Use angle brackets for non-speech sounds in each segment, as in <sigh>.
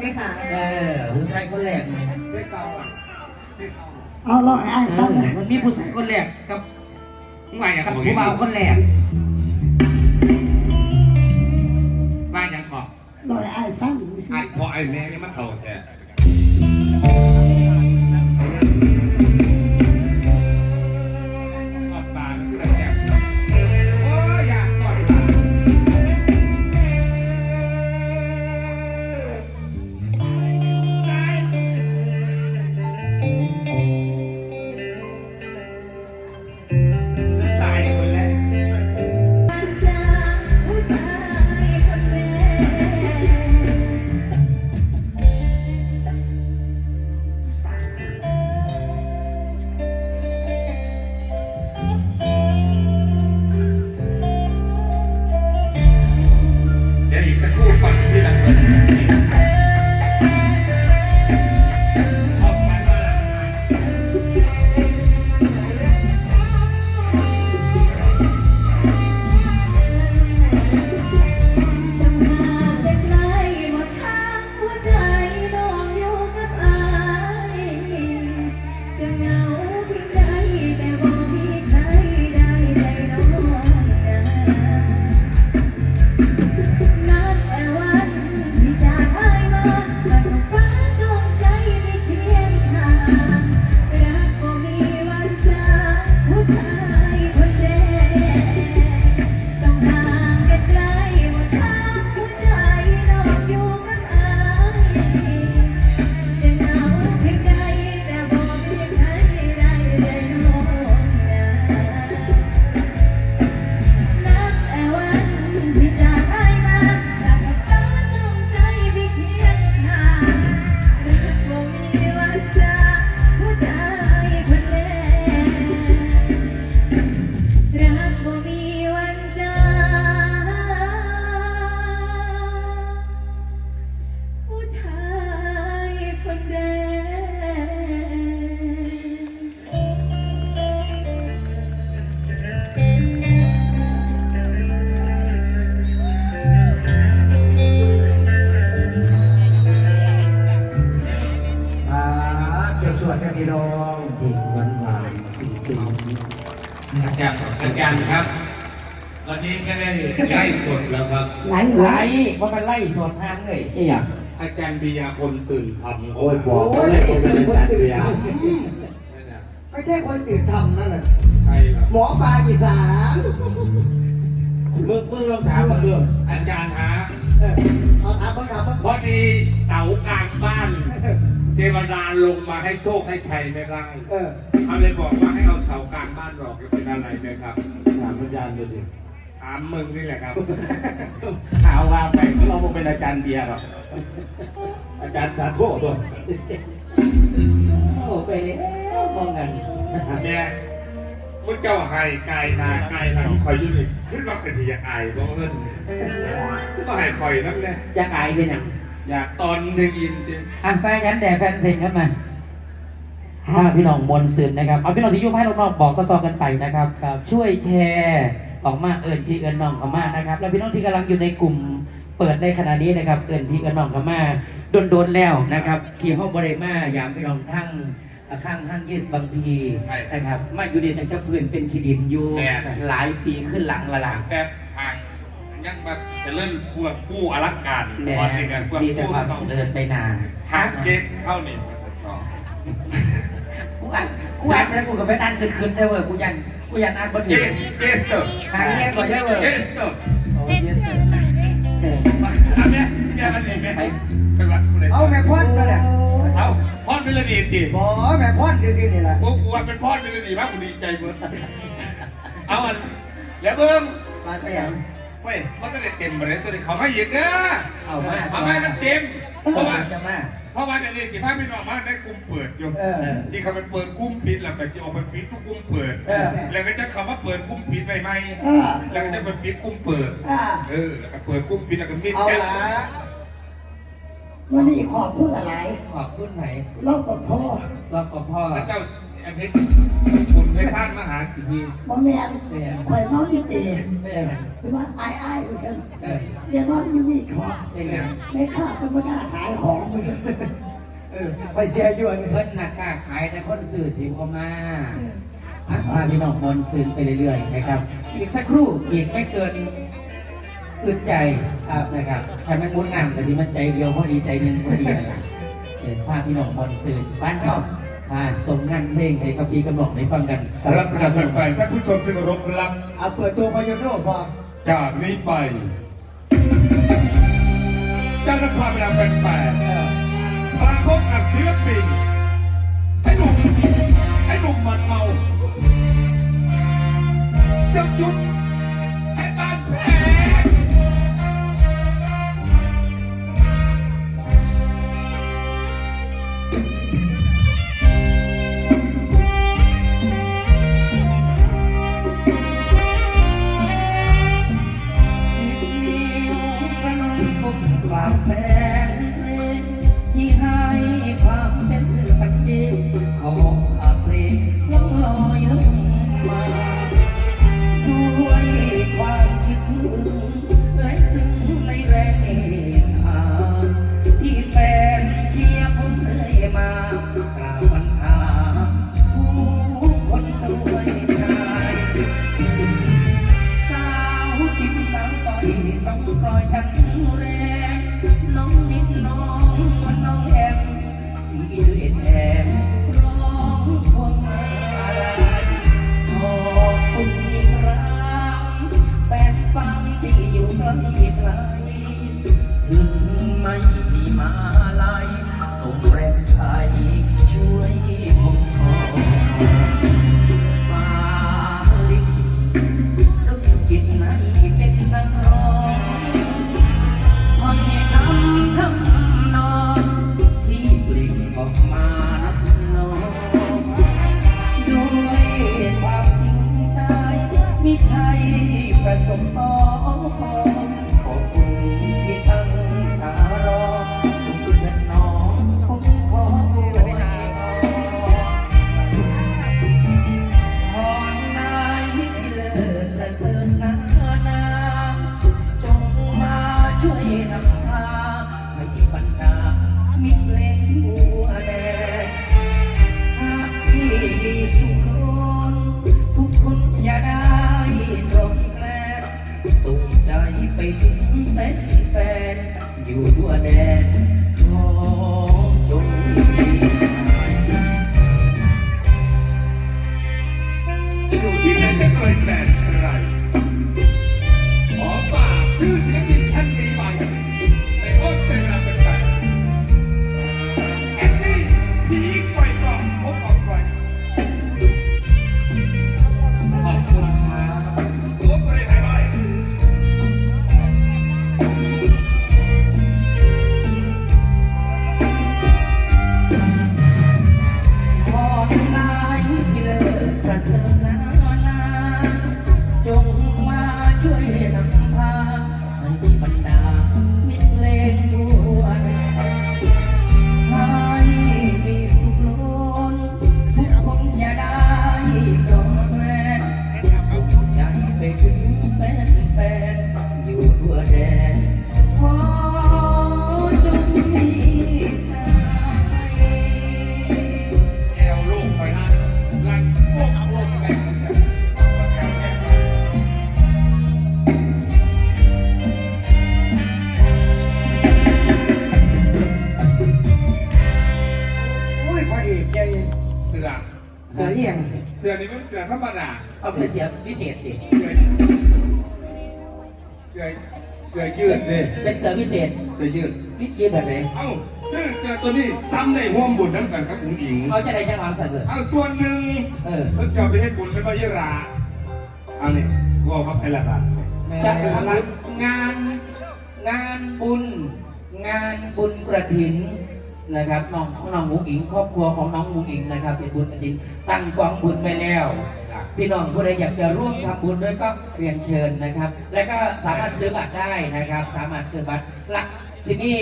ไหมคะ เออผู้ชายคนแรกไงเอาลอยไอ้เอฟังอมันมีผู้ชายคนแรกกับว่าอย่างกับผู้บ่าวคนแรกว่ายังขอบลอยไอ้ฟัง ไอ้พอไอ้แม่นี่มันเท่าแต่ you <laughs> อาจารย์อาจารย์ครับตอนนี้ก็ได้ไล่สดแล้วครับ ไหลไล่ไหลว่ามันไล่สดห้างเลยไอ้หยังอาจารย์บียาคนตื่นทำโอ้ยบอกว่าเลยคนเป็นจัดเรียนไม่ใช่คนตื่นทำนั่นแหละใช่ครับหมอปลากีสานมึงมึงลองถามมาดูอาจารย์ฮะเออเอาถามเพิ่งถามเพิ่งพอดีเสากลางบ้าน เทวดาลงมาให้โชคให้ชัยไม่ได้ เออเขาเลยบอกว่าให้เอาเสากลางบ้านหลอกจะเป็นอะไรไหมครับ ถามอาจารย์ดูดิถามมึงนี่แหละครับข่าวว่าไปเราบ่เป็นอาจารย์เบียร์หรอกอาจารย์สาโทษด้วยโอ้ไปแล้วมองกันเนี่ยมึงเจ้าไห้ไก่นาไก่หลังคอยอยุ่นี่ขึ้นมากระสิอยากไอ้บ้เงินขึ้นมาไห้คอยนั่นแหละอยากอายเป็นหยังอยากตอนได้ยินจริงอะไปยันแด่แฟนเพลงครับมา ถ้าพี่น้องมวลซึนนะครับเอาพี่น้องที่อยุ่ให้รอบๆบอกต่อๆกันไปนะครับ ช่วยแชร์ออกมาเอิญพี่เอิญน้องเขามานะครับ แล้วพี่น้องที่กำลังอยู่ในกลุ่มเปิดในขณะนี้นะครับ เอิญพี่เอิญน้องเขามาโดนๆแล้วนะครับที่ห้องบริมายามพี่น้องทั้งข้างห้างยีสบางพีนะครับมาอยู่ดีแต่จะพื้นเป็นขีดินอยู่หลายปีขึ้นหลังละหลังแต่ห่างยังแบบจะเล่นพวกผู้อลังการแหน่ตอนนี้กันพวกมีแต่ผู้ความต้องเจริญไปนานหางเก็ตเท่านี้กู อ่านกูอ่านแล้วกูก็ไปอ่านคืนๆได้เว้ยกูยันกูยันอ่านบ่เจถึงสเจสเตอร์หางเงี้ยก่อนได้เว้ยเจสเตอร์โอ้ยเสเอออันเนี้ยแกมันเองไหมไปเป็นวัดกูเลยเอาแม่พ่อนมาเนี่ยเอาพอดเป็นระดีดิบอแม่พ่อนคือสินี่แหละกูกูว่าเป็นพอดเป็นระดีมากกูดีใจเบิ้งเอาอันแล้วเบิ้งมาไปไปอยัย่างงเว้ยมันก็ได้เต็มมาเลยตัวนี้เขาไม่หยิบเด้อเอามาเอาไปมันเต็มเพราะว่าจะมา เพราะว่าในนี้สิพาพี่น้องมาได้กลุ่มเปิดอยู่เออที่เขาไปเปิดกลุ่มปิดแล้วก็จะออกไปปิดทุกกลุ่มเปิด เออแล้วก็จะคำว่าเปิดกลุ่มปิดไปไหมเออ แล้วก็จะไปปิดกลุ่มเปิด อ่าเออ แล้วก็เปิดกลุ่มปิดแล้วก็มิดเอากันละวันนี้ขอบคุณอะไรขอบคุณไหนรอบกับพ่อรอบกับพ่อ แล้วเจ้าอันนี้ คุณในท่านมหากินีบ่แม่นข่อยเมาที่เตะไม่ได้ไงหรือว่าอายอายเหมือนกันเออเรียกว่าอยู่นี่ขอไม่ไงไม่ค่าธรรมดาขายของเหมือนกันเออไปเสียอยวนเพิ่นหนักกล้าขายแต่คนสื่อสิวเข้ามาอะพาพี่น้องมนต์ซึนไปเรื่อยๆนะครับ อีกสักครู่อีกไม่เกินอึดใจครับนะครับใครไม่มุดน้ำแต่ที่มันใจเดียวพอดีใจหนึ่งพอดีอะไรเออพาพี่น้องมนต์ซึนบ้านเขา พาส่งงานเพลงให้กับพี่กำหนดได้ฟังกันรับประกันแฟนๆท่านผู้ชมที่เคารพรักเอาเปิดตัวพยนต์โน่พอจากนี้ไปจะนำความแรงแฟนๆมาพบกับศิลปินไอ้หนุ่มไอ้หนุ่มมันเมาจะหยุดไอ้บ้านแผ ถึงไม่มีมา ไม่ใช่ประจงสอง อยู่ทั่วแดน เอกใหญ่เสือเสือเอียงเสือนี่มันเสือธรรมดาเอาไปเสียพิเศษดิเสือเสือเสือยืดเลยเป็นเสือพิเศษเสือยืดพิเศษแบบไหนเอ้าซื้อเสือตัวนี้ซ้ำในห่วมบุญน้ำกันครับคุณหญิงเอาจะได้จังหวะสั่นเลยเอาส่วนหนึ่งเออเพิ่งจะเอาไปให้บุญเป็นพระยราเอาเนี่ยว่าเขาไพละกันจะงานงานบุญ งานบุญกระถิน นะครับน้องของน้องมุงอิงครอบครัวของน้องมุงอิงนะครับเป็นบุญกระถินตั้งกองบุญไปแล้ว พี่น้องผู้ใดอยากจะร่วมทำบุญด้วยก็เรียนเชิญนะครับ และก็สามารถซื้อบัตรได้นะครับ สามารถซื้อบัตรหลักสินี่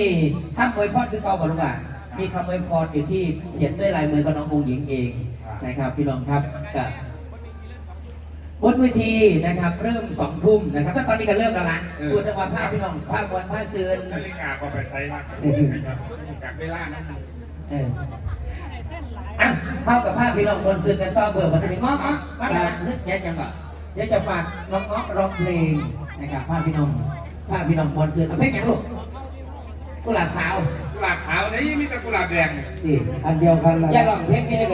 ถ้าอวยพรคือเก่าบอลูกหลานมีคำอวยพรอยู่ที่เขียนด้วยลายมือของน้องมุงอิงเองนะครับพี่น้องครับกับบนเวทีนะครับ เริ่มสองทุ่มนะครับแล้วตอนนี้ก็เริ่มแล้วละพูดถึงว่าภาพพี่น้องภาพวันภาพเสือนนาฬิกาก็ไปใช้มากกับ เวลานั้นเอออะภาพกับภาพพี่น้องบนเสือนกันต่อเบื่อมาถึงง้อง้อมาแล้วนึกแย่ยังก่อนเดี๋ยวจะฝากน้องง้อร้องเพลงนะครับภาพพี่น้องภาพพี่น้องบนเสือนเอาเพลงอย่างลูกกุหลาบขาวกุหลาบขาวนี่มีแต่กุหลาบแดงนี่อันเดียวกันเลย อย่าร้องเพลงพี่เลย